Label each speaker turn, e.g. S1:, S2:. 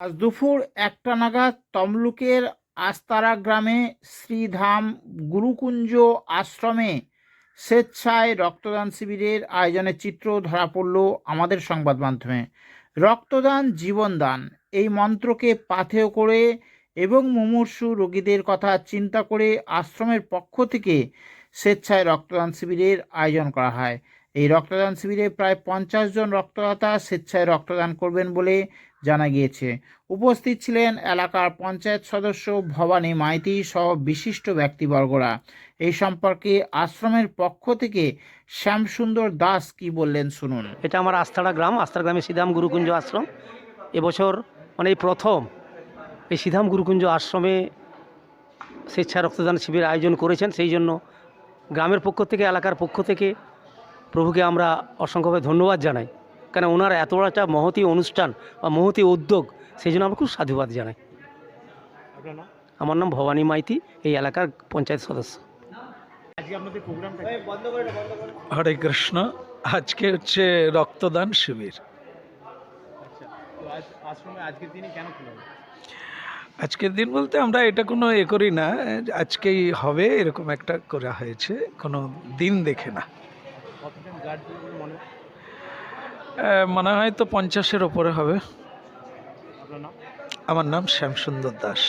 S1: আজ দুপুর একটা নাগাদ তমলুকের আস্তারা গ্রামে শ্রীধাম গুরুকুঞ্জ আশ্রমে স্বেচ্ছায় রক্তদান শিবিরের আয়োজনের চিত্র ধরা পড়ল আমাদের সংবাদ মাধ্যমে। রক্তদান জীবনদান এই মন্ত্রকে পাথেয় করে এবং মুমূর্ষু রোগীদের কথা চিন্তা করে আশ্রমের পক্ষ থেকে স্বেচ্ছায় রক্তদান শিবিরের আয়োজন করা হয়। এই রক্তদান শিবিরে প্রায় পঞ্চাশ জন রক্তদাতা স্বেচ্ছায় রক্তদান করবেন বলে জানা গিয়েছে। উপস্থিত ছিলেন এলাকার পঞ্চায়েত সদস্য ভবানী মাইতি সহ বিশিষ্ট ব্যক্তিবর্গরা। এই সম্পর্কে আশ্রমের পক্ষ থেকে শ্যামসুন্দর দাস কি বললেন শুনুন।
S2: এটা আমার আস্থাড়া গ্রাম, আস্থাড়া গ্রামে সিধাম গুরুকুঞ্জ আশ্রম। এবছর মানে প্রথম এই সিধাম গুরুকুঞ্জ আশ্রমে স্বেচ্ছা রক্তদান শিবির আয়োজন করেছেন। সেই জন্য গ্রামের পক্ষ থেকে, এলাকার পক্ষ থেকে প্রভুকে আমরা অসংখ্যভাবে ধন্যবাদ জানাই। কেন ওনার এত বড় একটা মহতি অনুষ্ঠান বা মহতি উদ্যোগ সেই জন্য আমরা খুব সাধুবাদ জানাই। আমার নাম ভবানী মাইতি এই এলাকার পঞ্চায়েত সদস্য।
S3: হরে কৃষ্ণ আজকে হচ্ছে রক্তদান শিবির। আজকের দিন বলতে আমরা এটা কোনো এ করি না আজকেই হবে এরকম একটা করা হয়েছে কোনো দিন দেখে না। মনে হয়? তো পঞ্চাশের ওপরে হবে। আমার নাম শ্যামসুন্দর দাস।